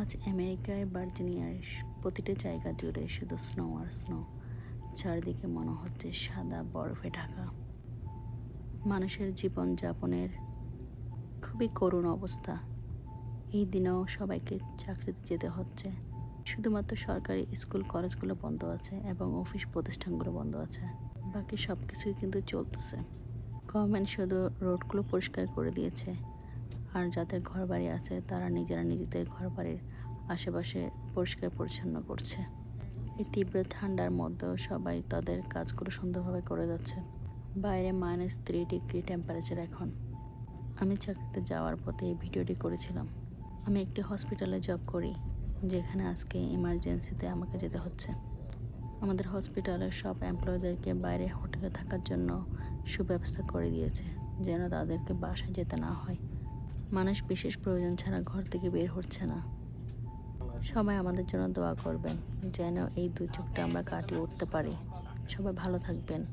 আজ আমেরিকায় ভার্জিনিয়ার প্রতিটা জায়গা জুড়ে শুধু স্নো আর স্নো চারদিকে মনে হচ্ছে সাদা বরফে ঢাকা। মানুষের জীবনযাপনের খুবই করুণ অবস্থা। এই দিনেও সবাইকে চাকরিতে যেতে হচ্ছে। শুধুমাত্র সরকারি স্কুল, কলেজগুলো বন্ধ আছে এবং অফিস প্রতিষ্ঠানগুলো বন্ধ আছে। বাকি সব কিছুই কিন্তু চলতেছে। গভর্নমেন্ট শুধু রোডগুলো পরিষ্কার করে দিয়েছে। আর যাদের ঘর বাড়ি আছে, তারা নিজেরা নিজেদের ঘর বাড়ির আশেপাশে পরিষ্কার পরিচ্ছন্ন করছে। এই তীব্র ঠান্ডার মধ্যেও সবাই তাদের কাজগুলো সুন্দরভাবে করে যাচ্ছে। বাইরে মাইনাস থ্রি ডিগ্রি টেম্পারেচার এখন। আমি চাকরিতে যাওয়ার পথে এই ভিডিওটি করেছিলাম। আমি একটি হসপিটালে জব করি, যেখানে আজকে ইমার্জেন্সিতে আমাকে যেতে হচ্ছে। আমাদের হসপিটালের সব এমপ্লয়ীদেরকে বাইরে হোটেলে থাকার জন্য সুব্যবস্থা করে দিয়েছে, যেন তাদেরকে বাসায় যেতে না হয়। মানুষ বিশেষ প্রয়োজন ছাড়া ঘর থেকে বের হচ্ছে না। সবাই আমাদের জন্য দোয়া করবেন, যেন এই দুর্যোগটা আমরা কাটিয়ে উঠতে পারি। সবাই ভালো থাকবেন।